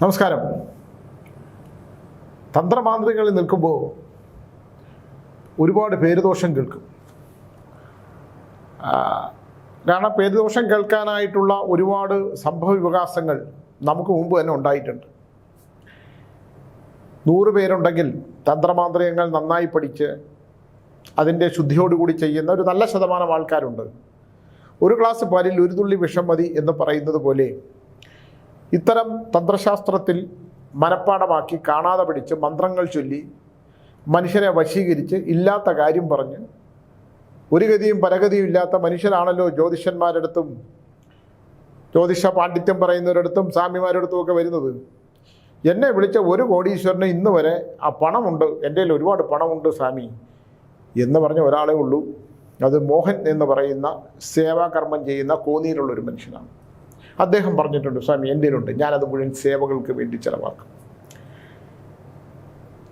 നമസ്കാരം. തന്ത്രമാന്ത്രികളിൽ നിൽക്കുമ്പോൾ ഒരുപാട് പേരുദോഷം കേൾക്കും. കാരണം പേരുദോഷം കേൾക്കാനായിട്ടുള്ള ഒരുപാട് സംഭവ വികാസങ്ങൾ നമുക്ക് മുമ്പ് തന്നെ ഉണ്ടായിട്ടുണ്ട്. നൂറ് പേരുണ്ടെങ്കിൽ തന്ത്രമാന്ത്രികങ്ങൾ നന്നായി പഠിച്ച് അതിന്റെ ശുദ്ധിയോടുകൂടി ചെയ്യുന്ന ഒരു നല്ല ശതമാനം ആൾക്കാരുണ്ട്. ഒരു ക്ലാസ് പാലിൽ ഒരു തുള്ളി വിഷം മതി എന്ന് പറയുന്നത് പോലെ ഇത്തരം തന്ത്രശാസ്ത്രത്തിൽ മനഃപ്പാടമാക്കി കാണാതെ പിടിച്ച് മന്ത്രങ്ങൾ ചൊല്ലി മനുഷ്യരെ വശീകരിച്ച് ഇല്ലാത്ത കാര്യം പറഞ്ഞ് ഒരു ഗതിയും പരഗതിയും ഇല്ലാത്ത മനുഷ്യരാണല്ലോ ജ്യോതിഷന്മാരടുത്തും ജ്യോതിഷ പാണ്ഡിത്യം പറയുന്നവരടുത്തും സ്വാമിമാരടുത്തും ഒക്കെ വരുന്നത്. എന്നെ വിളിച്ച ഒരു കോടീശ്വരന് ഇന്ന് വരെ ആ പണമുണ്ട് എന്റെ കയ്യിൽ ഒരുപാട് പണമുണ്ട് സ്വാമി എന്ന് പറഞ്ഞ ഒരാളേ ഉള്ളൂ. അത് മോഹൻ എന്ന് പറയുന്ന സേവാകർമ്മം ചെയ്യുന്ന കോന്നിയിലുള്ളൊരു മനുഷ്യനാണ്. അദ്ദേഹം പറഞ്ഞിട്ടുണ്ട് സ്വാമി എന്റെ ഉണ്ട് ഞാനത് മുഴുവൻ സേവകൾക്ക് വേണ്ടി ചിലവാക്കും.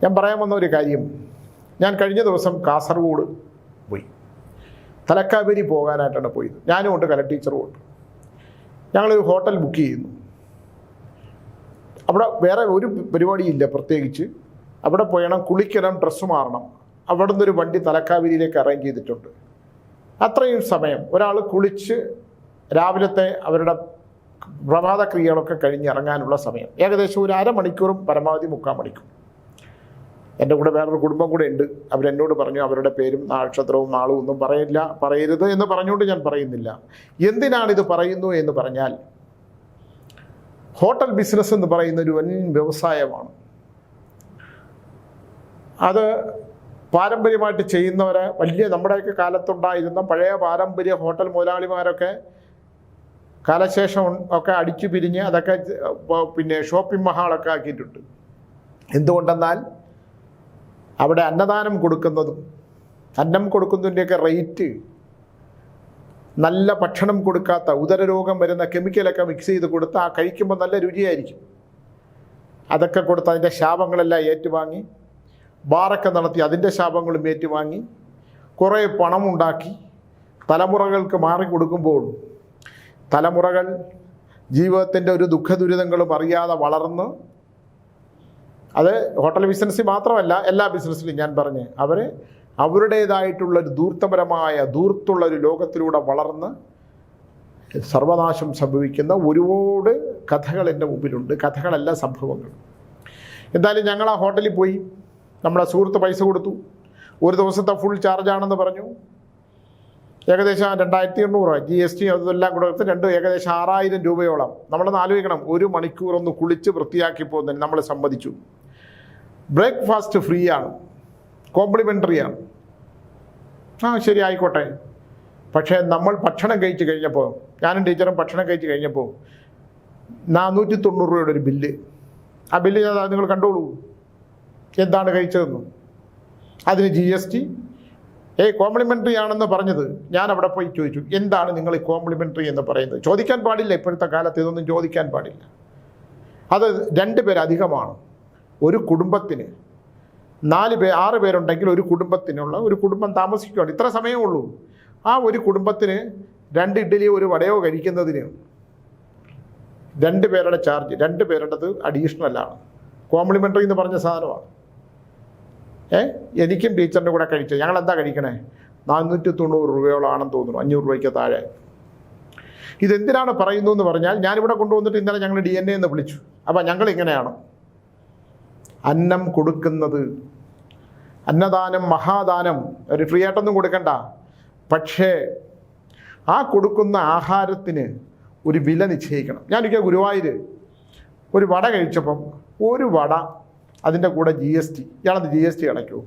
ഞാൻ പറയാൻ വന്ന ഒരു കാര്യം ഞാൻ കഴിഞ്ഞ ദിവസം കാസർഗോഡ് പോയി. തലക്കാവേരി പോകാനായിട്ടാണ് പോയത്. ഞാനും ഉണ്ട് കല ടീച്ചറും ഉണ്ട്. ഞങ്ങളൊരു ഹോട്ടൽ ബുക്ക് ചെയ്യുന്നു. അവിടെ വേറെ ഒരു പരിപാടിയില്ല പ്രത്യേകിച്ച്. അവിടെ പോയണം കുളിക്കണം ഡ്രസ്സ് മാറണം. അവിടെ നിന്നൊരു വണ്ടി തലക്കാവേരിയിലേക്ക് അറേഞ്ച് ചെയ്തിട്ടുണ്ട്. അത്രയും സമയം. ഒരാൾ കുളിച്ച് രാവിലത്തെ അവരുടെ പ്രഭാത ക്രിയകളൊക്കെ കഴിഞ്ഞ് ഇറങ്ങാനുള്ള സമയം. ഏകദേശം ഒരു അരമണിക്കൂറും പരമാവധി മുക്കാൽ മണിക്കൂർ എന്റെ കൂടെ വേറൊരു കുടുംബം കൂടെ ഉണ്ട്. അവരെന്നോട് പറഞ്ഞു അവരുടെ പേരും നക്ഷത്രവും നാളും ഒന്നും പറയില്ല പറയരുത് എന്ന് പറഞ്ഞുകൊണ്ട് ഞാൻ പറയുന്നില്ല. എന്തിനാണിത് പറയുന്നു എന്ന് പറഞ്ഞാൽ ഹോട്ടൽ ബിസിനസ് എന്ന് പറയുന്ന ഒരു വൻ വ്യവസായമാണ്. അത് പാരമ്പര്യമായിട്ട് ചെയ്യുന്നവരെ വലിയ നമ്മുടെയൊക്കെ കാലത്തുണ്ടായിരുന്ന പഴയ പാരമ്പര്യ ഹോട്ടൽ മുതലാളിമാരൊക്കെ കാലശേഷം ഒക്കെ അടിച്ചു പിരിഞ്ഞ് അതൊക്കെ പിന്നെ ഷോപ്പിംഗ് മഹാളൊക്കെ ആക്കിയിട്ടുണ്ട്. എന്തുകൊണ്ടെന്നാൽ അവിടെ അന്നദാനം കൊടുക്കുന്നതും അന്നം കൊടുക്കുന്നതിന്റെയൊക്കെ റേറ്റ് നല്ല ഭക്ഷണം കൊടുക്കാത്ത ഉദരരോഗം വരുന്ന കെമിക്കലൊക്കെ മിക്സ് ചെയ്ത് കൊടുത്ത് ആ കഴിക്കുമ്പോൾ നല്ല രുചിയായിരിക്കും. അതൊക്കെ കൊടുത്ത് അതിന്റെ ശാപങ്ങളെല്ലാം ഏറ്റുവാങ്ങി ബാറൊക്കെ നടത്തി അതിന്റെ ശാപങ്ങളും ഏറ്റുവാങ്ങി കുറേ പണമുണ്ടാക്കി തലമുറകൾക്ക് മാറി കൊടുക്കുമ്പോൾ തലമുറകൾ ജീവിതത്തിന്റെ ഒരു ദുഃഖ ദുരിതങ്ങളും അറിയാതെ വളർന്ന് അത് ഹോട്ടൽ ബിസിനസ്സിൽ മാത്രമല്ല എല്ലാ ബിസിനസ്സിലും ഞാൻ പറഞ്ഞ് അവർ അവരുടേതായിട്ടുള്ള ഒരു ധൂർത്തപരമായ ദൂർത്തുള്ള ഒരു ലോകത്തിലൂടെ വളർന്ന് സർവനാശം സംഭവിക്കുന്ന ഒരുപാട് കഥകൾ എന്റെ മുമ്പിലുണ്ട്. കഥകളല്ല സംഭവങ്ങൾ. എന്തായാലും ഞങ്ങൾ ആ ഹോട്ടലിൽ പോയി. നമ്മുടെ സുഹൃത്ത് പൈസ കൊടുത്തു. ഒരു ദിവസത്തെ ഫുൾ ചാർജാണെന്ന് പറഞ്ഞു. ഏകദേശം രണ്ടായിരത്തി എണ്ണൂറ് ജി എസ് ടി അതെല്ലാം കൂടെ എടുത്ത് രണ്ട് ഏകദേശം ആറായിരം രൂപയോളം. നമ്മളൊന്ന് ആലോചിക്കണം ഒരു മണിക്കൂർ ഒന്ന് കുളിച്ച് വൃത്തിയാക്കി പോകുന്നതിന് നമ്മൾ സമ്മതിച്ചു. ബ്രേക്ക്ഫാസ്റ്റ് ഫ്രീ ആണ്. കോംപ്ലിമെന്ററി ആണ്. ആ ശരി ആയിക്കോട്ടെ. പക്ഷേ നമ്മൾ ഭക്ഷണം കഴിച്ച് കഴിഞ്ഞപ്പോൾ ഞാനും ടീച്ചറും ഭക്ഷണം കഴിച്ച് കഴിഞ്ഞപ്പോൾ നാനൂറ്റി തൊണ്ണൂറ് രൂപയുടെ ഒരു ബില്ല്. ആ ബില്ല് ഞാൻ നിങ്ങൾ കണ്ടോളൂ. എന്താണ് കഴിച്ചതെന്നും. അതിന് ജി എസ് ടി ഏയ് കോംപ്ലിമെന്ററി ആണെന്ന് പറഞ്ഞത് ഞാൻ അവിടെ പോയി ചോദിച്ചു എന്താണ് നിങ്ങൾ കോംപ്ലിമെന്ററി എന്ന് പറയുന്നത്? ചോദിക്കാൻ പാടില്ല ഇപ്പോഴത്തെ കാലത്ത് ഇതൊന്നും ചോദിക്കാൻ പാടില്ല. അത് രണ്ട് പേരധികമാണ് ഒരു കുടുംബത്തിന് നാല് പേ ആറ് പേരുണ്ടെങ്കിൽ ഒരു കുടുംബത്തിനുള്ള ഒരു കുടുംബം താമസിക്കുകയാണ് ഇത്ര സമയമേ ഉള്ളൂ. ആ ഒരു കുടുംബത്തിന് രണ്ട് ഇഡ്ഡലിയോ ഒരു വടയോ കഴിക്കുന്നതിന് രണ്ട് പേരുടെ ചാർജ് രണ്ട് പേരുടേത് അഡീഷണലാണ് കോംപ്ലിമെന്ററി എന്ന് പറഞ്ഞ സാധനമാണ്. ഏ? എനിക്കും ടീച്ചറിന്റെ കൂടെ കഴിച്ചത് ഞങ്ങൾ എന്താ കഴിക്കണേ? നാനൂറ്റി തൊണ്ണൂറ് രൂപയോളാണെന്ന് തോന്നുന്നു. അഞ്ഞൂറ് രൂപയ്ക്ക് താഴെ. ഇതെന്തിനാണ് പറയുന്നു എന്ന് പറഞ്ഞാൽ ഞാനിവിടെ കൊണ്ടുവന്നിട്ട് ഇന്നലെ ഞങ്ങൾ ഡി എൻ എ എന്ന് വിളിച്ചു. അപ്പം ഞങ്ങൾ ഇങ്ങനെയാണ് അന്നം കൊടുക്കുന്നത് അന്നദാനം മഹാദാനം. ഒരു ഫ്രീ ആയിട്ടൊന്നും കൊടുക്കണ്ട. പക്ഷേ ആ കൊടുക്കുന്ന ആഹാരത്തിന് ഒരു വില നിശ്ചയിക്കണം. ഞാനൊരിക്കൽ ഗുരുവായൂർ ഒരു വട കഴിച്ചപ്പം ഒരു വട അതിന്റെ കൂടെ ജി എസ് ടി ഇയാളത് ജി എസ് ടി അടയ്ക്കൂ?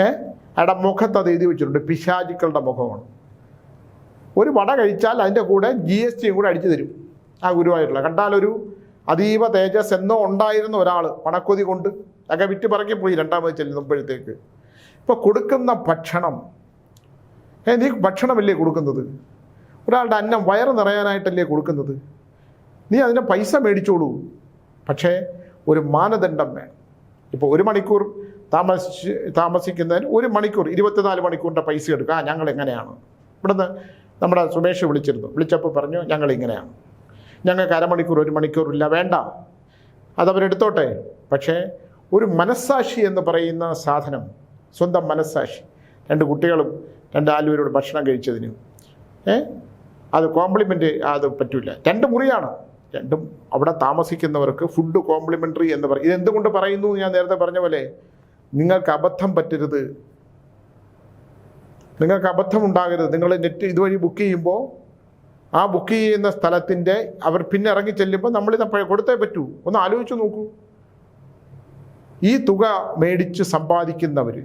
ഏ? അയാളുടെ മുഖത്ത് അത് എഴുതി വെച്ചിട്ടുണ്ട്. പിശാചുക്കളുടെ മുഖമാണ്. ഒരു വട കഴിച്ചാൽ അതിന്റെ കൂടെ ജി എസ് ടിയും കൂടെ അടിച്ചു തരും. ആ ഗുരുവായൂരുള്ള കണ്ടാലൊരു അതീവ തേജസ് എന്നോ ഉണ്ടായിരുന്ന ഒരാൾ പണക്കൊതി കൊണ്ട് ഒക്കെ വിറ്റ് പറക്കി പോയി രണ്ടാമത് ചെല്ലുമ്പോഴത്തേക്ക് ഇപ്പോൾ കൊടുക്കുന്ന ഭക്ഷണം. ഏ നീ ഭക്ഷണമല്ലേ കൊടുക്കുന്നത്? ഒരാളുടെ അന്നം വയറ് നിറയാനായിട്ടല്ലേ കൊടുക്കുന്നത്? നീ അതിന് പൈസ മേടിച്ചോളൂ. പക്ഷേ ഒരു മാനദണ്ഡം വേണം. ഇപ്പോൾ ഒരു മണിക്കൂർ താമസിച്ച് താമസിക്കുന്നതിന് ഒരു മണിക്കൂർ ഇരുപത്തിനാല് മണിക്കൂറിന്റെ പൈസ എടുക്കുക ഞങ്ങൾ എങ്ങനെയാണ്? ഇവിടുന്ന് നമ്മുടെ സുമേഷ് വിളിച്ചിരുന്നു. വിളിച്ചപ്പോൾ പറഞ്ഞു ഞങ്ങൾ ഇങ്ങനെയാണ്. ഞങ്ങൾക്ക് അരമണിക്കൂർ ഒരു മണിക്കൂറില്ല വേണ്ട. അതവരെടുത്തോട്ടെ പക്ഷേ ഒരു മനസ്സാക്ഷി എന്ന് പറയുന്ന സാധനം സ്വന്തം മനസ്സാക്ഷി രണ്ട് കുട്ടികളും രണ്ട് ആലുവരോട് ഭക്ഷണം കഴിച്ചതിന് ഏ? അത് കോംപ്ലിമെന്റ് അത് പറ്റില്ല രണ്ട് മുറിയാണ്. രണ്ടും അവിടെ താമസിക്കുന്നവർക്ക് ഫുഡ് കോംപ്ലിമെന്ററി എന്ന് പറയും ഇതെന്തുകൊണ്ട് പറയുന്നു ഞാൻ നേരത്തെ പറഞ്ഞ പോലെ നിങ്ങൾക്ക് അബദ്ധം പറ്റരുത്. നിങ്ങൾക്ക് അബദ്ധം ഉണ്ടാകരുത്. നിങ്ങൾ നെറ്റ് ഇതുവഴി ബുക്ക് ചെയ്യുമ്പോൾ ആ ബുക്ക് ചെയ്യുന്ന സ്ഥലത്തിന്റെ അവർ പിന്നെ ഇറങ്ങി ചെല്ലുമ്പോൾ നമ്മളിത് പ- കൊടുത്തേ പറ്റൂ. ഒന്ന് ആലോചിച്ച് നോക്കൂ. ഈ തുക മേടിച്ച് സമ്പാദിക്കുന്നവർ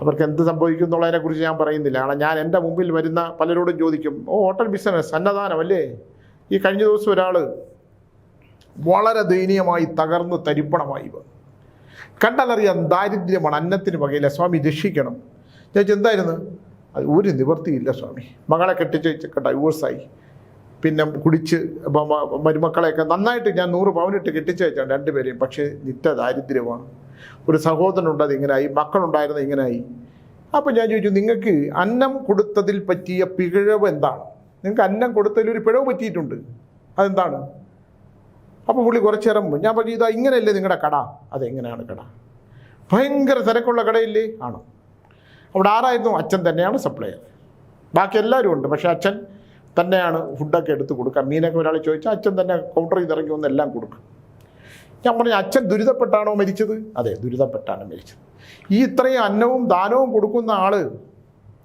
അവർക്ക് എന്ത് സംഭവിക്കും എന്നുള്ളതിനെക്കുറിച്ച് ഞാൻ പറയുന്നില്ല. കാരണം ഞാൻ എന്റെ മുമ്പിൽ വരുന്ന പലരോടും ചോദിക്കും ഓ ഹോട്ടൽ ബിസിനസ് അന്നദാനമല്ലേ ഈ കഴിഞ്ഞ ദിവസം ഒരാൾ വളരെ ദയനീയമായി തകർന്ന് തരിപ്പണമായി കണ്ടാലറിയാം ദാരിദ്ര്യമാണ് അന്നത്തിന് വകയില്ല സ്വാമി രക്ഷിക്കണം. ഞാൻ എന്തായിരുന്നു? അത് ഒരു നിവൃത്തിയില്ല സ്വാമി. മകളെ കെട്ടിച്ച് ഡൈവോഴ്സായി പിന്നെ കുടിച്ച് മരുമക്കളെയൊക്കെ നന്നായിട്ട് ഞാൻ നൂറ് പവനിട്ട് കെട്ടിച്ചയച്ചാണ് രണ്ടുപേരെയും. പക്ഷേ നിത്യ ദാരിദ്ര്യമാണ്. ഒരു സഹോദരനുണ്ട് അത് ഇങ്ങനായി മക്കളുണ്ടായിരുന്നത് ഇങ്ങനായി. അപ്പോൾ ഞാൻ ചോദിച്ചു നിങ്ങൾക്ക് അന്നം കൊടുത്തതിൽ പറ്റിയ പിഴവ് എന്താണ്? നിങ്ങൾക്ക് അന്നം കൊടുത്തതിൽ ഒരു പിഴവ് പറ്റിയിട്ടുണ്ട്. അതെന്താണ്? അപ്പോൾ പുള്ളി കുറച്ച് നേരം ഞാൻ പറഞ്ഞു ഇതാ ഇങ്ങനെയല്ലേ നിങ്ങളുടെ കട? അതെങ്ങനെയാണ് കട? ഭയങ്കര തിരക്കുള്ള കടയില്ലേ? ആണ്? അവിടെ ആരായിരുന്നു? അച്ഛൻ തന്നെയാണ് സപ്ലയർ. ബാക്കി എല്ലാവരും ഉണ്ട്. പക്ഷേ അച്ഛൻ തന്നെയാണ് ഫുഡൊക്കെ എടുത്ത് കൊടുക്കുക മീനൊക്കെ ഒരാൾ ചോദിച്ചാൽ അച്ഛൻ തന്നെ കൗണ്ടറിൽ ഇറങ്ങി വന്ന് എല്ലാം കൊടുക്കും. ഞാൻ പറഞ്ഞു അച്ഛൻ ദുരിതപ്പെട്ടാണോ മരിച്ചത്? അതെ ദുരിതപ്പെട്ടാണ് മരിച്ചത്. ഈ ഇത്രയും അന്നവും ദാനവും കൊടുക്കുന്ന ആൾ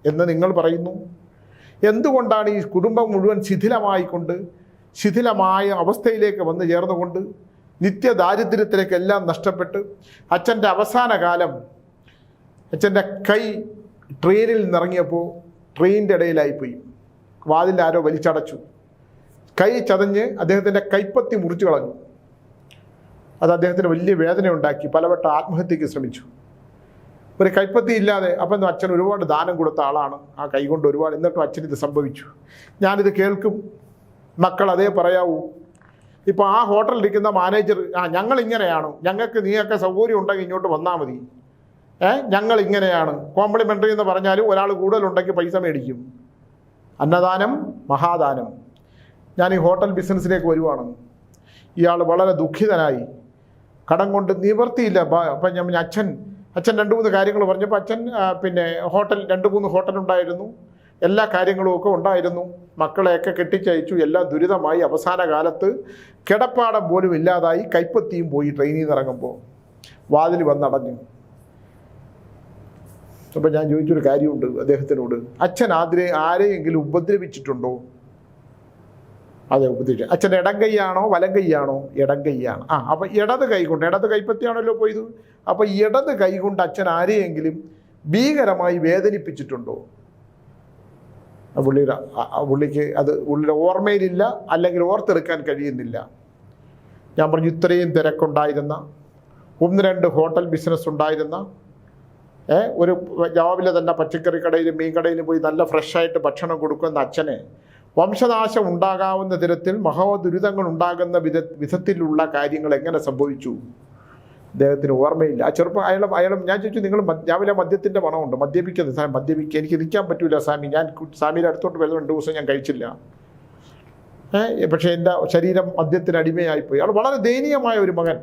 എന്ന് നിങ്ങൾ പറയുന്നു? എന്തുകൊണ്ടാണ് ഈ കുടുംബം മുഴുവൻ ശിഥിലമായിക്കൊണ്ട് ശിഥിലമായ അവസ്ഥയിലേക്ക് വന്നു ചേർന്നുകൊണ്ട് നിത്യദാരിദ്ര്യത്തിലേക്ക് എല്ലാം നഷ്ടപ്പെട്ട് അച്ഛന്റെ അവസാന കാലം അച്ഛന്റെ കൈ ട്രെയിനിൽ നിന്നിറങ്ങിയപ്പോൾ ട്രെയിനിന്റെ ഇടയിലായിപ്പോയി. വാതിൽ ആരോ വലിച്ചടച്ചു. കൈ ചതഞ്ഞ് അദ്ദേഹത്തിന്റെ കൈപ്പത്തി മുറിച്ചു കളഞ്ഞു. അത് അദ്ദേഹത്തിന് വലിയ വേദന ഉണ്ടാക്കി പലവട്ടം ആത്മഹത്യക്ക് ശ്രമിച്ചു. ഒരു കൈപ്പത്തി ഇല്ലാതെ അപ്പം അച്ഛൻ ഒരുപാട് ദാനം കൊടുത്ത ആളാണ്. ആ കൈ കൊണ്ട് ഒരുപാട് എന്നിട്ടും അച്ഛൻ ഇത് സംഭവിച്ചു. ഞാനിത് കേൾക്കും. മക്കൾ അതേ പറയാവൂ. ഇപ്പോൾ ആ ഹോട്ടലിൽ ഇരിക്കുന്ന മാനേജർ ആ ഞങ്ങൾ ഇങ്ങനെയാണ് ഞങ്ങൾക്ക് നീയൊക്കെ സൗകര്യം ഉണ്ടെങ്കിൽ ഇങ്ങോട്ട് വന്നാൽ മതി. ഏ ഞങ്ങൾ ഇങ്ങനെയാണ് കോംപ്ലിമെന്ററി എന്ന് പറഞ്ഞാലും ഒരാൾ കൂടുതലുണ്ടെങ്കിൽ പൈസ മേടിക്കും. അന്നദാനം മഹാദാനം. ഞാൻ ഈ ഹോട്ടൽ ബിസിനസ്സിലേക്ക് വരുവാണ്. ഇയാൾ വളരെ ദുഃഖിതനായി. കടം കൊണ്ട് നിവർത്തിയില്ല. അപ്പം ഞാൻ അച്ഛൻ അച്ഛൻ രണ്ട് മൂന്ന് കാര്യങ്ങൾ പറഞ്ഞപ്പോൾ അച്ഛൻ പിന്നെ ഹോട്ടൽ രണ്ട് മൂന്ന് ഹോട്ടൽ ഉണ്ടായിരുന്നു എല്ലാ കാര്യങ്ങളും ഒക്കെ ഉണ്ടായിരുന്നു. മക്കളെയൊക്കെ കെട്ടിച്ചയച്ചു. എല്ലാം ദുരിതമായി. അവസാന കാലത്ത് കിടപ്പാടം പോലും ഇല്ലാതായി. കൈപ്പത്തിയും പോയി ട്രെയിനിൽ നിന്ന് ഇറങ്ങുമ്പോൾ വാതിൽ വന്നടഞ്ഞു. അപ്പം ഞാൻ ചോദിച്ചൊരു കാര്യമുണ്ട് അദ്ദേഹത്തിനോട്. അച്ഛൻ ആതിരെ ആരെയെങ്കിലും ഉപദ്രവിച്ചിട്ടുണ്ടോ? അതെ ഉപദേശിച്ചു അച്ഛൻ ഇടം കൈയാണോ വലം കൈയാണോ ഇടം കൈയാണ് ആ അപ്പം ഇടത് കൈ കൊണ്ട് ഇടത് കൈപ്പത്തിയാണല്ലോ പോയത്. അപ്പോൾ ഇടത് കൈ കൊണ്ട് അച്ഛൻ ആരെയെങ്കിലും ഭീകരമായി വേദനിപ്പിച്ചിട്ടുണ്ടോ? പുള്ളിയുടെ പുള്ളിക്ക് അത് പുള്ളിയുടെ ഓർമ്മയിലില്ല അല്ലെങ്കിൽ ഓർത്തെടുക്കാൻ കഴിയുന്നില്ല. ഞാൻ പറഞ്ഞു ഇത്രയും തിരക്കുണ്ടായിരുന്ന ഒന്ന് രണ്ട് ഹോട്ടൽ ബിസിനസ് ഉണ്ടായിരുന്ന ഏ, ഒരു രാവിലെ തന്നെ പച്ചക്കറി കടയിലും മീൻ കടയിലും പോയി നല്ല ഫ്രഷായിട്ട് ഭക്ഷണം കൊടുക്കുന്ന അച്ഛനെ വംശനാശം ഉണ്ടാകാവുന്ന തരത്തിൽ മഹാദുരിതങ്ങൾ ഉണ്ടാകുന്ന വിധ വിധത്തിലുള്ള കാര്യങ്ങൾ എങ്ങനെ സംഭവിച്ചു? അദ്ദേഹത്തിന് ഓർമ്മയില്ല. ആ ചെറുപ്പം അയാളും അയാളും ഞാൻ ചോദിച്ചു നിങ്ങൾ രാവിലെ മദ്യത്തിന്റെ മണമുണ്ട്? മദ്യപിക്കുന്നത് സാമി മദ്യപിക്കുക എനിക്ക് നിൽക്കാൻ പറ്റൂല സാമി ഞാൻ സ്വാമിയുടെ അടുത്തോട്ട് വരുന്ന രണ്ട് ദിവസം ഞാൻ കഴിച്ചില്ല. പക്ഷേ എന്റെ ശരീരം മദ്യത്തിന് അടിമയായിപ്പോയി. അയാൾ വളരെ ദയനീയമായ ഒരു മകൻ.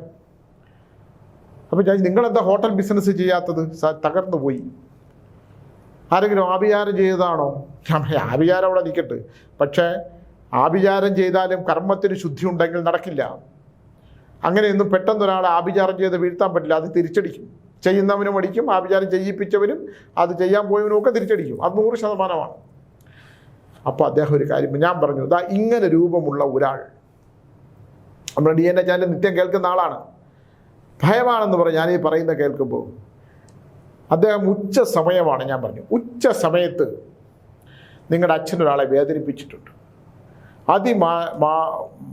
അപ്പോൾ ഞാൻ നിങ്ങളെന്താ ഹോട്ടൽ ബിസിനസ് ചെയ്യാത്തത്? തകർന്നു പോയി ആരെങ്കിലും ആഭിചാരം ചെയ്തതാണോ? ആഭിചാരം അവിടെ നിൽക്കട്ടെ. പക്ഷേ ആഭിചാരം ചെയ്താലും കർമ്മത്തിന് ശുദ്ധി ഉണ്ടെങ്കിൽ നടക്കില്ല. അങ്ങനെയൊന്നും പെട്ടെന്ന് ഒരാൾ ആഭിചാരം ചെയ്ത് വീഴ്ത്താൻ പറ്റില്ല അത് തിരിച്ചടിക്കും. ചെയ്യുന്നവനും അടിക്കും ആഭിചാരം ചെയ്യിപ്പിച്ചവനും അത് ചെയ്യാൻ പോയവനും ഒക്കെ തിരിച്ചടിക്കും. അത് നൂറ് ശതമാനമാണ്. അപ്പോൾ അദ്ദേഹം ഒരു കാര്യം ഞാൻ പറഞ്ഞു ഇതാ ഇങ്ങനെ രൂപമുള്ള ഒരാൾ. നമ്മുടെ ഡി എൻ എ ചാനൽ നിത്യം കേൾക്കുന്ന ആളാണ്. ഭയമാണെന്ന് പറഞ്ഞ് ഞാനീ പറയുന്ന കേൾക്കുമ്പോൾ അദ്ദേഹം ഉച്ച സമയമാണ് ഞാൻ പറഞ്ഞു. ഉച്ച സമയത്ത് നിങ്ങളുടെ അച്ഛൻ ഒരാളെ വേദനിപ്പിച്ചിട്ടുണ്ട്. അതിമാ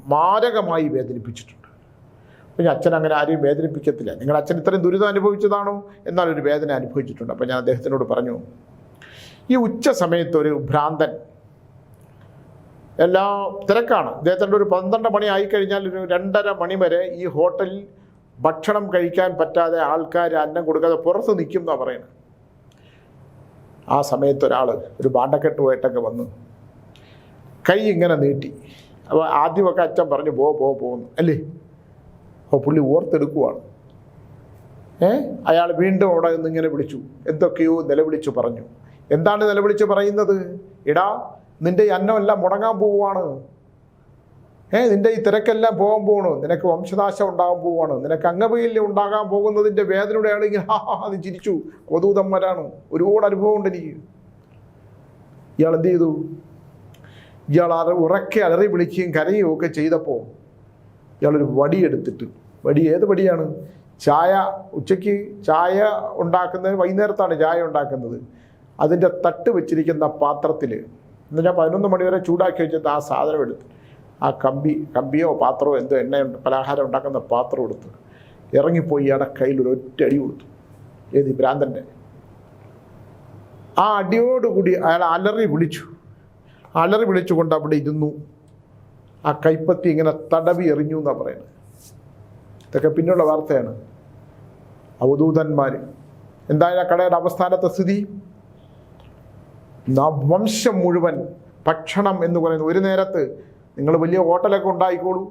മാരകമായി വേദനിപ്പിച്ചിട്ടുണ്ട്. ഞാൻ അച്ഛൻ അങ്ങനെ ആരെയും വേദനിപ്പിക്കത്തില്ല. നിങ്ങളുടെ അച്ഛൻ ഇത്രയും ദുരിതം അനുഭവിച്ചതാണോ? എന്നാൽ ഒരു വേദന അനുഭവിച്ചിട്ടുണ്ട്. അപ്പോൾ ഞാൻ അദ്ദേഹത്തിനോട് പറഞ്ഞു ഈ ഉച്ച സമയത്ത് ഒരു ഭ്രാന്തൻ എല്ലാ തിരക്കാണ്. അദ്ദേഹത്തിന്റെ ഒരു പന്ത്രണ്ട് മണി ആയിക്കഴിഞ്ഞാൽ ഒരു രണ്ടര മണി വരെ ഈ ഹോട്ടലിൽ ഭക്ഷണം കഴിക്കാൻ പറ്റാതെ ആൾക്കാർ അന്നം കൊടുക്കാതെ പുറത്ത് നിൽക്കും എന്നാണ് പറയുന്നത്. ആ സമയത്ത് ഒരാൾ ഒരു ബാണ്ടക്കെട്ടുമായിട്ടൊക്കെ വന്നു. കൈ ഇങ്ങനെ നീട്ടി. അപ്പോൾ ആദ്യമൊക്കെ അച്ഛൻ പറഞ്ഞു പോ പോ പോകുന്നു അല്ലേ? അപ്പോൾ പുള്ളി ഓർത്തെടുക്കുവാണ്. ഏ? അയാൾ വീണ്ടും അവിടെ നിന്ന് ഇങ്ങനെ വിളിച്ചു. എന്തൊക്കെയോ നിലവിളിച്ചു പറഞ്ഞു. എന്താണ് നിലവിളിച്ച് പറയുന്നത്? എടാ നിന്റെ അന്നമെല്ലാം മുടങ്ങാൻ പോവുകയാണ്. ഏ നിന്റെ ഈ തിരക്കെല്ലാം പോകാൻ പോകണു നിനക്ക് വംശനാശം ഉണ്ടാകാൻ പോവാണ്. നിനക്ക് അംഗവൈകല്യം ഉണ്ടാകാൻ പോകുന്നതിന്റെ വേദനയുടെ ഇങ്ങനെ ഹാ ഹാ അത് ചിരിച്ചു. കൊതൂതമ്മരാണ് ഒരുപാട് അനുഭവം ഉണ്ട് എനിക്ക്. ഇയാൾ എന്ത് ചെയ്തു? ഇയാൾ അറ ഉറക്കെ അലറി വിളിക്കുകയും കരയുകയും ഒക്കെ ചെയ്തപ്പോൾ ഇയാളൊരു വടിയെടുത്തിട്ട് വടി ഏത് വടിയാണ്? ചായ ഉച്ചയ്ക്ക് ചായ ഉണ്ടാക്കുന്നത് വൈകുന്നേരത്താണ് ചായ ഉണ്ടാക്കുന്നത്. അതിന്റെ തട്ട് വെച്ചിരിക്കുന്ന പാത്രത്തിൽ എന്നുവെച്ചാൽ പതിനൊന്ന് മണി വരെ ചൂടാക്കി വെച്ചിട്ട് ആ സാധനം എടുത്ത്. ആ കമ്പി കമ്പിയോ പാത്രമോ എന്തോ എണ്ണ പലഹാരം ഉണ്ടാക്കുന്ന പാത്രം എടുത്ത് ഇറങ്ങിപ്പോയി ഇയാളുടെ കയ്യിൽ ഒരു ഒറ്റ അടി കൊടുത്തു. ഏത് ഭ്രാന്തന്റെ? ആ അടിയോടുകൂടി അയാൾ അലറി വിളിച്ചു. അലറി വിളിച്ചുകൊണ്ട് അവിടെ ഇരുന്നു. ആ കൈപ്പത്തി ഇങ്ങനെ തടവി എറിഞ്ഞു എന്നാണ് പറയുന്നത്. ഇതൊക്കെ പിന്നുള്ള വാർത്തയാണ്. അവധൂതന്മാർ എന്തായാലും ആ കടയുടെ അവസ്ഥാനത്തെ സ്ഥിതി? വംശം മുഴുവൻ ഭക്ഷണം എന്ന് പറയുന്നത് ഒരു നേരത്ത് നിങ്ങൾ വലിയ ഹോട്ടലൊക്കെ ഉണ്ടായിക്കോളൂ.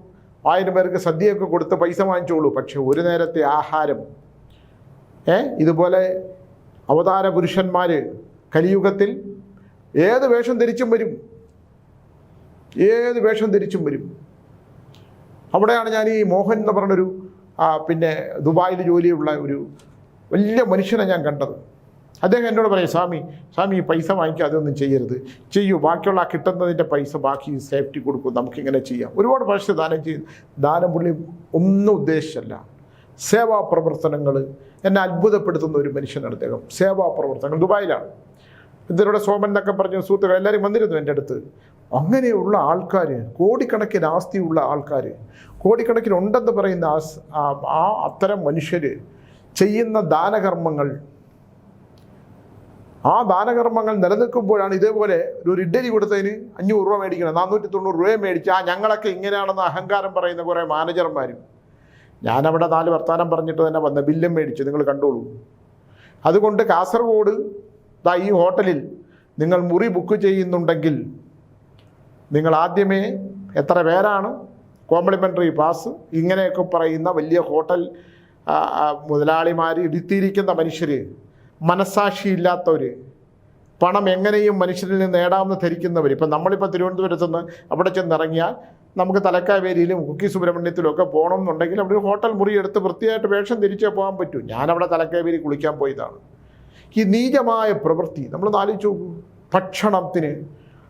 ആയിരം പേർക്ക് സദ്യയൊക്കെ കൊടുത്ത് പൈസ വാങ്ങിച്ചോളൂ. പക്ഷെ ഒരു നേരത്തെ ആഹാരം ഏ ഇതുപോലെ അവതാര പുരുഷന്മാർ കലിയുഗത്തിൽ ഏത് വേഷം ധരിച്ചും വരും. ഏത് വേഷം ധരിച്ചും വരും. അവിടെയാണ് ഞാൻ ഈ മോഹൻ എന്ന് പറഞ്ഞൊരു പിന്നെ ദുബായിൽ ജോലിയുള്ള ഒരു വലിയ മനുഷ്യനെ ഞാൻ കണ്ടത്. അദ്ദേഹം എന്നോട് പറയും സ്വാമി സ്വാമി ഈ പൈസ വാങ്ങിക്കുക അതൊന്നും ചെയ്യരുത്. ചെയ്യൂ ബാക്കിയുള്ള കിട്ടുന്നതിന്റെ പൈസ ബാക്കി സേഫ്റ്റി കൊടുക്കും നമുക്കിങ്ങനെ ചെയ്യാം. ഒരുപാട് പൈസ ദാനം ചെയ്യും ദാനം പുള്ളി ഒന്നും ഉദ്ദേശിച്ചല്ല. സേവാ പ്രവർത്തനങ്ങൾ എന്നെ അത്ഭുതപ്പെടുത്തുന്ന ഒരു മനുഷ്യനാണ് അദ്ദേഹം. സേവാ പ്രവർത്തനങ്ങൾ ദുബായിലാണ്. ഇതിലൂടെ സോമൻ എന്നൊക്കെ പറഞ്ഞ സുഹൃത്തുക്കൾ എല്ലാവരും വന്നിരുന്നു എന്റെ അടുത്ത്. അങ്ങനെയുള്ള ആൾക്കാർ കോടിക്കണക്കിന് ആസ്തിയുള്ള ആൾക്കാർ കോടിക്കണക്കിന് ഉണ്ടെന്ന് പറയുന്ന ആ അത്തരം മനുഷ്യർ ചെയ്യുന്ന ദാനകർമ്മങ്ങൾ ആ ദാനകർമ്മങ്ങൾ നിലനിൽക്കുമ്പോഴാണ് ഇതേപോലെ ഒരു ഇഡ്ഡലി കൊടുത്തതിന് അഞ്ഞൂറ് രൂപ മേടിക്കണം നാനൂറ്റി തൊണ്ണൂറ് രൂപ മേടിച്ച് ആ ഞങ്ങളൊക്കെ ഇങ്ങനെയാണെന്ന് അഹങ്കാരം പറയുന്ന കുറേ മാനേജർമാരും. ഞാനവിടെ നാല് വർത്താനം പറഞ്ഞിട്ട് തന്നെ വന്ന ബില്ലും മേടിച്ചു നിങ്ങൾ കണ്ടോളൂ. അതുകൊണ്ട് കാസർഗോഡ് ദാ ഈ ഹോട്ടലിൽ നിങ്ങൾ മുറി ബുക്ക് ചെയ്യുന്നുണ്ടെങ്കിൽ നിങ്ങൾ ആദ്യമേ എത്ര പേരാണ്? Complimentary pass. ഇങ്ങനെയൊക്കെ പറയുന്ന വലിയ ഹോട്ടൽ മുതലാളിമാർ ഇരുത്തിയിരിക്കുന്ന മനുഷ്യർ മനസാക്ഷിയില്ലാത്തവർ പണം എങ്ങനെയും മനുഷ്യരിൽ നിന്ന് നേടാമെന്ന് ധരിക്കുന്നവർ ഇപ്പം നമ്മളിപ്പോൾ തിരുവനന്തപുരത്ത് നിന്ന് അവിടെ ചെന്നിറങ്ങിയാൽ നമുക്ക് തലക്കാവേരിയിലും കുക്കി സുബ്രഹ്മണ്യത്തിലും ഒക്കെ പോകണം എന്നുണ്ടെങ്കിൽ അവിടെ ഒരു ഹോട്ടൽ മുറി എടുത്ത് വൃത്തിയായിട്ട് വേഷം തിരിച്ചേ പോകാൻ പറ്റൂ. ഞാനവിടെ തലക്കാവേരി കുളിക്കാൻ പോയതാണ്. ഈ നീചമായ പ്രവൃത്തി നമ്മൾ നോക്കൂ. ഭക്ഷണത്തിന്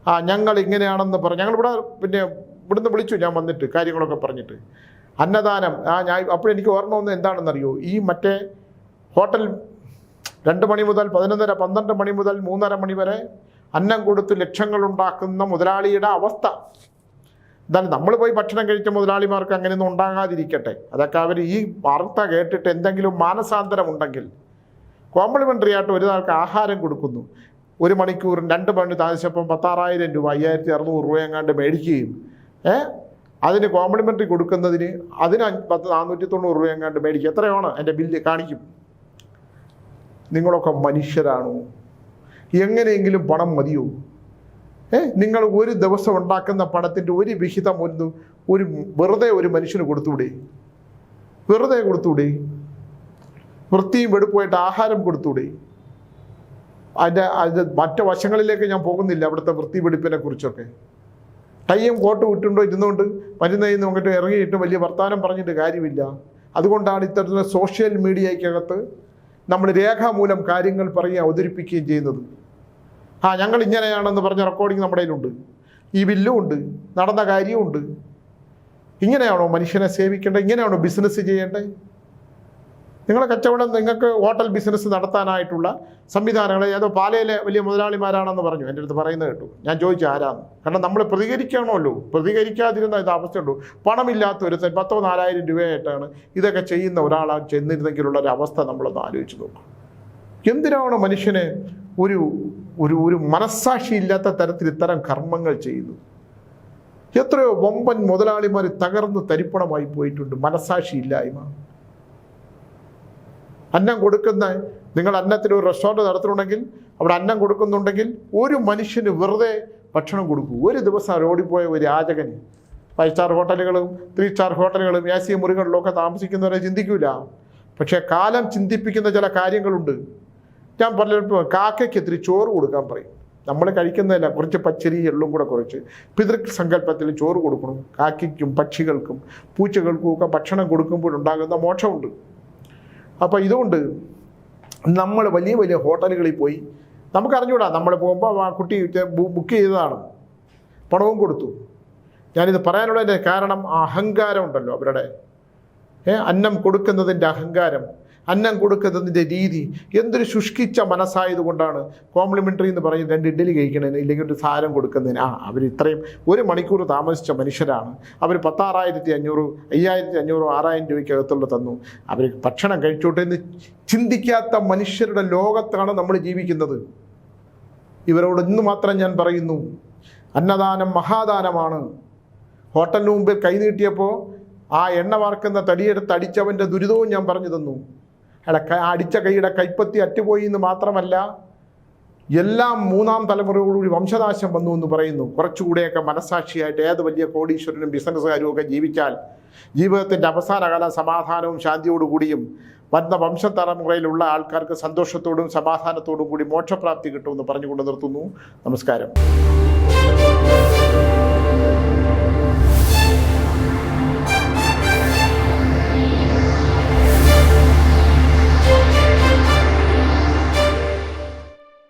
ആ ഞങ്ങൾ ഇങ്ങനെയാണെന്ന് പറഞ്ഞു ഞങ്ങളിവിടെ പിന്നെ ഇവിടുന്ന് വിളിച്ചു ഞാൻ വന്നിട്ട് കാര്യങ്ങളൊക്കെ പറഞ്ഞിട്ട്. അന്നദാനം ആ ഞാൻ അപ്പോഴെനിക്ക് ഓർമ്മ വന്നത് എന്താണെന്നറിയോ? ഈ മറ്റേ ഹോട്ടൽ രണ്ട് മണി മുതൽ പതിനൊന്നര പന്ത്രണ്ട് മണി മുതൽ മൂന്നര മണി വരെ അന്നം കൊടുത്ത് ലക്ഷങ്ങൾ ഉണ്ടാക്കുന്ന മുതലാളിയുടെ അവസ്ഥ. എന്തായാലും നമ്മൾ പോയി ഭക്ഷണം കഴിച്ച മുതലാളിമാർക്ക് അങ്ങനെയൊന്നും ഉണ്ടാകാതിരിക്കട്ടെ. അതൊക്കെ അവർ ഈ വാർത്ത കേട്ടിട്ട് എന്തെങ്കിലും മാനസാന്തരം ഉണ്ടെങ്കിൽ കോംപ്ലിമെന്ററി ആയിട്ട് ഒരു നാൾക്ക് ആഹാരം കൊടുക്കുന്നു. ഒരു മണിക്കൂർ രണ്ട് മണി താമസിച്ചപ്പം പത്താറായിരം രൂപ അയ്യായിരത്തി അറുന്നൂറ് രൂപ എങ്ങാണ്ട് മേടിക്കുകയും ഏ? അതിന് കോംപ്ലിമെന്ററി കൊടുക്കുന്നതിന് അതിന് പത്ത് നാനൂറ്റി തൊണ്ണൂറ് രൂപ എങ്ങാണ്ട് മേടിക്കും. എത്രയാണ് എന്റെ ബില്ല് കാണിക്കും. നിങ്ങളൊക്കെ മനുഷ്യരാണോ? എങ്ങനെയെങ്കിലും പണം മതിയോ? ഏ നിങ്ങൾ ഒരു ദിവസം ഉണ്ടാക്കുന്ന പണത്തിന്റെ ഒരു വിഹിതം ഒന്ന് ഒരു വെറുതെ ഒരു മനുഷ്യന് കൊടുത്തൂടെ വെറുതെ കൊടുത്തൂടെ വൃത്തിയും വെടുപ്പുമായിട്ട് ആഹാരം കൊടുത്തൂടെ അതിന്റെ അതിന്റെ മറ്റു വശങ്ങളിലേക്ക് ഞാൻ പോകുന്നില്ല അവിടുത്തെ വൃത്തി വെടുപ്പിനെ കുറിച്ചൊക്കെ. ടൈയും കോട്ടും ഇട്ടുണ്ടോ ഇരുന്നുകൊണ്ട്? മരുന്നയിൽ നിന്ന് അങ്ങോട്ട് ഇറങ്ങിയിട്ട് വലിയ വർത്തമാനം പറഞ്ഞിട്ട് കാര്യമില്ല. അതുകൊണ്ടാണ് ഇത്തരത്തിലുള്ള സോഷ്യൽ മീഡിയയ്ക്കകത്ത് നമ്മൾ രേഖാമൂലം കാര്യങ്ങൾ പറയുകയും അവതരിപ്പിക്കുകയും ചെയ്യുന്നത്. ആ ഞങ്ങൾ ഇങ്ങനെയാണെന്ന് പറഞ്ഞ റെക്കോർഡിംഗ് നമ്മുടെ കയ്യിലുണ്ട്. ഈ ബില്ലും ഉണ്ട് നടന്ന കാര്യമുണ്ട് ഇങ്ങനെയാണോ മനുഷ്യനെ സേവിക്കേണ്ടത്? ഇങ്ങനെയാണോ ബിസിനസ് ചെയ്യേണ്ടത്? നിങ്ങളെ കച്ചവടം നിങ്ങൾക്ക് ഹോട്ടൽ ബിസിനസ് നടത്താനായിട്ടുള്ള സംവിധാനങ്ങൾ ഏതോ പാലയിലെ വലിയ മുതലാളിമാരാണെന്ന് പറഞ്ഞു. എന്റെ അടുത്ത് പറയുന്നത് കേട്ടു. ഞാൻ ചോദിച്ചു ആരാന്ന്? കാരണം നമ്മൾ പ്രതികരിക്കണമല്ലോ പ്രതികരിക്കാതിരുന്ന ഇത് അവസ്ഥയുള്ളൂ. പണമില്ലാത്ത ഒരു പത്തോ നാലായിരം രൂപയായിട്ടാണ് ഇതൊക്കെ ചെയ്യുന്ന ഒരാളാ ചെന്നിരുന്നെങ്കിലുള്ള ഒരു അവസ്ഥ നമ്മളൊന്ന് ആലോചിച്ച് നോക്കും. എന്തിനാണ് മനുഷ്യന് ഒരു ഒരു ഒരു മനസ്സാക്ഷിയില്ലാത്ത തരത്തിൽ ഇത്തരം കർമ്മങ്ങൾ ചെയ്യുന്നു എത്രയോ വമ്പൻ മുതലാളിമാർ തകർന്ന് തരിപ്പണമായി പോയിട്ടുണ്ട് മനസ്സാക്ഷിയില്ലായ്മ അന്നം കൊടുക്കുന്ന നിങ്ങൾ അന്നത്തിന് ഒരു റെസ്റ്റോറന്റ് നടത്തുന്നുണ്ടെങ്കിൽ അവിടെ അന്നം കൊടുക്കുന്നുണ്ടെങ്കിൽ ഒരു മനുഷ്യന് വെറുതെ ഭക്ഷണം കൊടുക്കൂ. ഒരു ദിവസം റോഡിൽ ഒരു യാചകന് ഫൈവ് സ്റ്റാർ ഹോട്ടലുകളും ത്രീ സ്റ്റാർ ഹോട്ടലുകളും എ സി മുറികളിലും ഒക്കെ താമസിക്കുന്നവരെ ചിന്തിക്കൂല. പക്ഷേ കാലം ചിന്തിപ്പിക്കുന്ന ചില കാര്യങ്ങളുണ്ട്. ഞാൻ പലപ്പോഴും കാക്കയ്ക്ക് ഇത്തിരി ചോറ് കൊടുക്കാൻ പറയും. നമ്മൾ കഴിക്കുന്നതല്ല കുറച്ച് പച്ചരി എള്ളും കൂടെ കുറച്ച്. പിതൃ സങ്കല്പത്തിൽ ചോറ് കൊടുക്കണം. കാക്കയ്ക്കും പക്ഷികൾക്കും പൂച്ചകൾക്കും ഒക്കെ ഭക്ഷണം കൊടുക്കുമ്പോഴുണ്ടാകുന്ന മോക്ഷമുണ്ട് അപ്പോൾ ഇതുകൊണ്ട് നമ്മൾ വലിയ വലിയ ഹോട്ടലുകളിൽ പോയി നമുക്ക് അറിഞ്ഞൂടാ നമ്മൾ പോകുമ്പോൾ ആ കുട്ടി ബുക്ക് ചെയ്തതാണ്. പണവും കൊടുത്തു. ഞാനിത് പറയാനുള്ളതിന്റെ കാരണം അഹങ്കാരം ഉണ്ടല്ലോ അവരുടെ. അന്നം കൊടുക്കുന്നതിന്റെ അഹങ്കാരം. അന്നം കൊടുക്കുന്നതിന്റെ രീതി എന്തൊരു ശുഷ്കിച്ച മനസ്സായതുകൊണ്ടാണ് കോംപ്ലിമെന്ററി എന്ന് പറഞ്ഞ് രണ്ട് ഇഡ്ഡലി കഴിക്കണതിന് ഇല്ലെങ്കിൽ ഒരു സാരം കൊടുക്കുന്നതിന്. ആ അവർ ഇത്രയും ഒരു മണിക്കൂർ താമസിച്ച മനുഷ്യരാണ്. അവർ പത്താറായിരത്തി അഞ്ഞൂറ് അയ്യായിരത്തി അഞ്ഞൂറ് ആറായിരം രൂപയ്ക്കകത്തുള്ള തന്നു. അവർ ഭക്ഷണം കഴിച്ചോട്ടെ എന്ന് ചിന്തിക്കാത്ത മനുഷ്യരുടെ ലോകത്താണ് നമ്മൾ ജീവിക്കുന്നത്. ഇവരോട് ഇന്ന് മാത്രം ഞാൻ പറയുന്നു അന്നദാനം മഹാദാനമാണ്. ഹോട്ടലിന് മുമ്പിൽ കൈനീട്ടിയപ്പോൾ ആ എണ്ണ വാർക്കുന്ന തടിയെടുത്ത് അടിച്ചവന്റെ ദുരിതവും ഞാൻ പറഞ്ഞു തന്നു. അയാളെ അടിച്ച കൈയുടെ കൈപ്പത്തി അറ്റുപോയി എന്ന് മാത്രമല്ല എല്ലാം മൂന്നാം തലമുറയോടുകൂടി വംശനാശം വന്നു എന്ന് പറയുന്നു. കുറച്ചുകൂടെയൊക്കെ മനസ്സാക്ഷിയായിട്ട് ഏത് വലിയ കോടീശ്വരനും ബിസിനസ്സുകാരും ഒക്കെ ജീവിച്ചാൽ ജീവിതത്തിന്റെ അവസാനകാല സമാധാനവും ശാന്തിയോടുകൂടിയും വരുന്ന വംശതലമുറയിലുള്ള ആൾക്കാർക്ക് സന്തോഷത്തോടും സമാധാനത്തോടും കൂടി മോക്ഷപ്രാപ്തി കിട്ടുമെന്ന് പറഞ്ഞുകൊണ്ട് നിർത്തുന്നു. നമസ്കാരം.